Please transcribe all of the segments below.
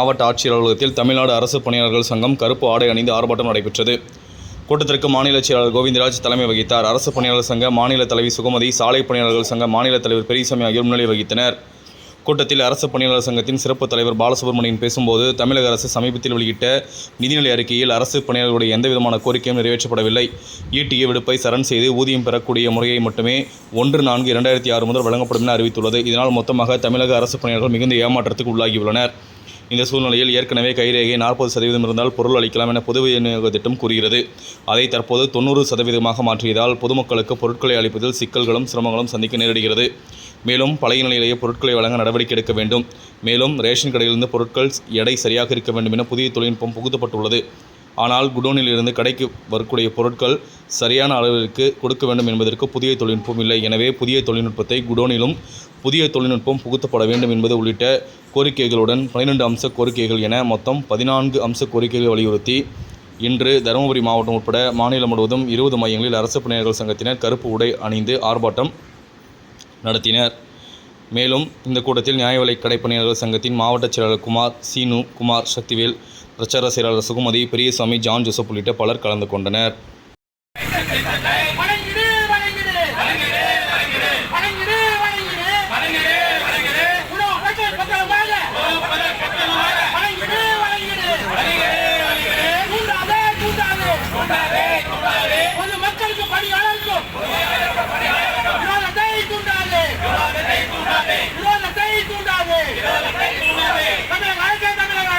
மாவட்ட ஆட்சியர் அலுவலகத்தில் தமிழ்நாடு அரசு பணியாளர்கள் சங்கம் கருப்பு ஆடை அணிந்து ஆர்ப்பாட்டம் நடைபெற்றது. கூட்டத்திற்கு மாநில செயலாளர் கோவிந்தராஜ் தலைமை வகித்தார். அரசு பணியாளர் சங்க மாநில தலைவி சுகமதி சாலை பணியாளர்கள் சங்க மாநில தலைவர் பெரியசாமி ஆகியோர் முன்னிலை வகித்தனர். கூட்டத்தில் அரசு பணியாளர் சங்கத்தின் சிறப்பு தலைவர் பாலசுப்ரமணியன் பேசும்போது தமிழக அரசு சமீபத்தில் வெளியிட்ட நிதிநிலை அறிக்கையில் அரசு பணியாளர்களுடைய எந்தவிதமான கோரிக்கையும் நிறைவேற்றப்படவில்லை. ஈட்டிய விடுப்பை சரண் செய்து ஊதியம் பெறக்கூடிய முறையை மட்டுமே ஒன்று நான்கு இரண்டாயிரத்தி ஆறு முதல் வழங்கப்படும் என அறிவித்துள்ளது. இதனால் மொத்தமாக தமிழக அரசு பணியாளர்கள் மிகுந்த ஏமாற்றத்துக்கு உள்ளாகியுள்ளனர். இந்த சூழ்நிலையில் ஏற்கனவே கைரேகை நாற்பது சதவீதம் இருந்தால் பொருள் அளிக்கலாம் என பொது விநியோக திட்டம் கூறுகிறது. அதை தற்போது தொண்ணூறு சதவீதமாக மாற்றியதால் பொதுமக்களுக்கு பொருட்களை அளிப்பதில் சிக்கல்களும் சிரமங்களும் சந்திக்க நேரிடுகிறது. மேலும் பழைய நிலையிலேயே பொருட்களை வழங்க நடவடிக்கை எடுக்க வேண்டும். மேலும் ரேஷன் கடையிலிருந்து பொருட்கள் எடை சரியாக இருக்க வேண்டும் என புதிய தொழில்நுட்பம் புகுத்தப்பட்டுள்ளது. ஆனால் குடோனில் இருந்து கடைக்கு வரக்கூடிய பொருட்கள் சரியான அளவிற்கு கொடுக்க வேண்டும் என்பதற்கு புதிய தொழில்நுட்பம் இல்லை. எனவே புதிய தொழில்நுட்பத்தை குடோனிலும் புதிய தொழில்நுட்பம் புகுத்தப்பட வேண்டும் என்பது உள்ளிட்ட கோரிக்கைகளுடன் பன்னிரெண்டு அம்ச கோரிக்கைகள் என மொத்தம் பதினான்கு அம்ச கோரிக்கைகளை வலியுறுத்தி இன்று தருமபுரி மாவட்டம் உட்பட மாநிலம் முழுவதும் இருபது மையங்களில் அரசு பணியாளர்கள் சங்கத்தினர் கருப்பு உடை அணிந்து ஆர்ப்பாட்டம் நடத்தினர். மேலும் இந்த கூட்டத்தில் நியாய விலை கடை பணியாளர்கள் சங்கத்தின் மாவட்ட செயலாளர் குமார் சீனு குமார் சக்திவேல் பிரச்சார செயலாளர் சுகுமதி பெரியசாமி ஜான் ஜோசப் உள்ளிட்ட பலர் கலந்து கொண்டனர் வணங்கிடு வணங்கிடு வணங்கிடு வணங்கிடு வணங்கிடு வணங்கிடு வணங்கிடு உணவு பக்கம் பக்கமாக வணங்கிடு வணங்கிடு தூண்டாதே தூண்டாதே தூண்டாதே தூண்டாதே பொது மக்களுக்கு பணியாளருக்கும் விரோதத்தை தூண்டாதே விரோதத்தை தூண்டாதே விரோதத்தை தூண்டாதே தமிழக அரசு தமிழக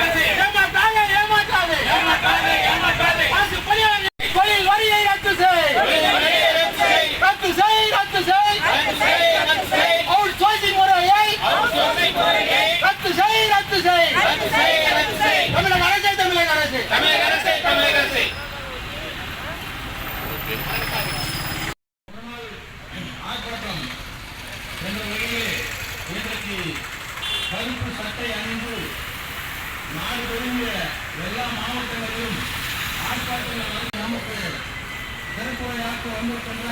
அரசு ஏமாற்றாதே ஏமாற்றாதே ஏமாற்றாதே ஏமாற்றாதே அரசு பணியாளர் தொழில் வரியை ரத்து செய் ரத்து செய் ரத்து செய் அவுட் சோர்சிங் முறையை ரத்து செய் ரத்து செய் தமிழக அரசு தமிழக அரசு தமிழக அரசு தமிழக அரசு ஆர்ப்பாட்டம் என்ற வகையிலே இன்றைக்கு கருப்பு சட்டை அணிந்து நாடு ஒருங்கிய எல்லா மாவட்டங்களிலும் ஆர்ப்பாட்டங்கள் நமக்கு சிறப்புரையாற்ற வந்திருக்கின்ற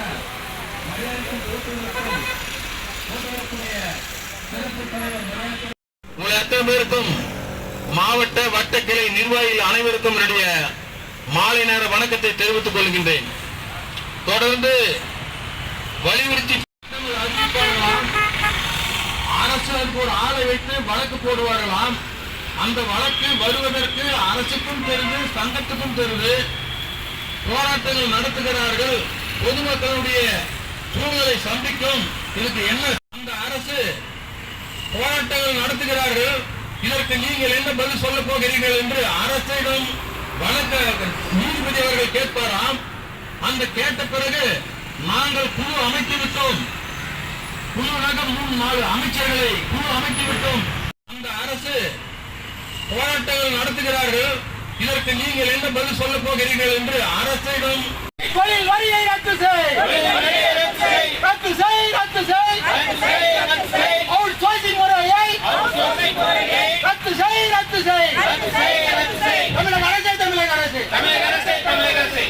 மரியாதைக்கும் ஓட்டுநருக்கும் ஓட்டுநருக்குரிய சிறப்பு தலைவர் மரியாதை உங்களை அத்தனை பேருக்கும் மாவட்ட வட்ட கிளை நிர்வாகிகள் அனைவருக்கும் என்னுடைய மாலை நேர வணக்கத்தை தெரிவித்துக் கொள்கின்றேன். தொடர்ந்து வலியுறுத்தி அதற்கு ஒரு ஆளை வைத்து வழக்கு போடுவார்களாம். அந்த வழக்கு வருவதற்கு அரசுக்கும் தெரிந்து சங்கத்துக்கும் தெரிந்து போராட்டங்கள் நடத்துகிறார்கள். பொதுமக்களுடைய சூழ்நிலை சந்திக்கும். இதுக்கு என்ன? அந்த அரசு போராட்டங்கள் நடத்துகிறார்கள். இதற்கு நீங்கள் என்ன பதில் சொல்ல போகிறீர்கள் என்று அரசிடம் வழக்க நீதிபதி அவர்கள் கேட்பாராம். அந்த கேட்ட பிறகு நாங்கள் குழு அமைத்து விட்டோம். குழுவாக மூணு நாலு அமைச்சர்களை குழு அமைத்துவிட்டோம். அந்த அரசு போராட்டங்கள் நடத்துகிறார்கள். இதற்கு நீங்கள் என்ன பதில் சொல்ல போகிறீர்கள் என்று அரசிடம் தொழில் வரியை ரத்து செய். ரத்து செய். ரத்து செய் அவுட் சோசிங் முறையை ரத்து செய் ரத்து செய். தமிழக அரசே தமிழக அரசே. தமிழக அரசே தமிழக அரசே.